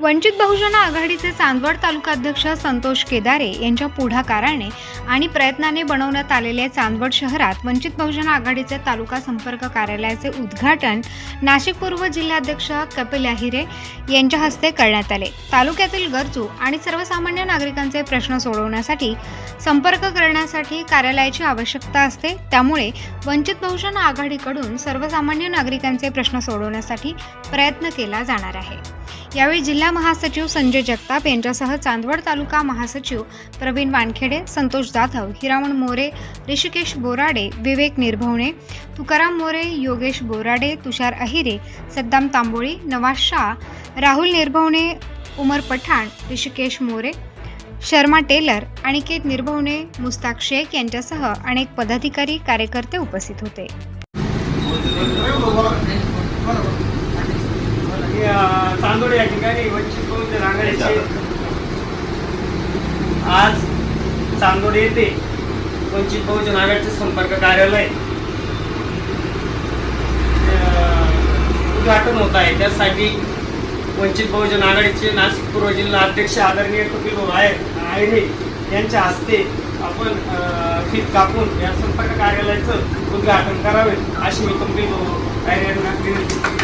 वंचित बहुजन आघाडीचे चांदवड तालुकाध्यक्ष संतोष केदारे यांच्या पुढाकाराने आणि प्रयत्नाने बनवण्यात आलेल्या चांदवड शहरात वंचित बहुजन आघाडीचे तालुका संपर्क कार्यालयाचे उद्घाटन नाशिक पूर्व जिल्हाध्यक्ष कपिल अहिरे यांच्या हस्ते करण्यात आले. तालुक्यातील गरजू आणि सर्वसामान्य नागरिकांचे प्रश्न सोडवण्यासाठी संपर्क करण्यासाठी कार्यालयाची आवश्यकता असते. त्यामुळे वंचित बहुजन आघाडीकडून सर्वसामान्य नागरिकांचे प्रश्न सोडवण्यासाठी प्रयत्न केला जाणार आहे. यावेळी जिल्हा महासचिव संजय जगताप यांच्यासह चांदवड तालुका महासचिव प्रवीण वानखेडे संतोष जाधव हिरामण मोरे ऋषिकेश बोराडे विवेक निर्भवणे तुकाराम मोरे योगेश बोराडे तुषार अहिरे सद्दाम तांबोळी नवाज शाह राहुल निर्भवणे उमर पठाण ऋषिकेश मोरे शर्मा टेलर अनिकेत निर्भवणे मुस्ताक शेख यांच्यासह अनेक पदाधिकारी कार्यकर्ते उपस्थित होते. या या ठिकाणी वंचित बहुजन आघाडीचे आज चांदोड येथे वंचित बहुजन आघाडीचे संपर्क कार्यालय उद्घाटन होत आहे. त्यासाठी वंचित बहुजन आघाडीचे नाशिक पूर्व जिल्हा अध्यक्ष आदरणीय कपिल आहे आयरे यांच्या हस्ते आपण फीत कापून या संपर्क कार्यालयाचं उद्घाटन करावे अशी मी कपिल भाऊ आयरे यांना विनंती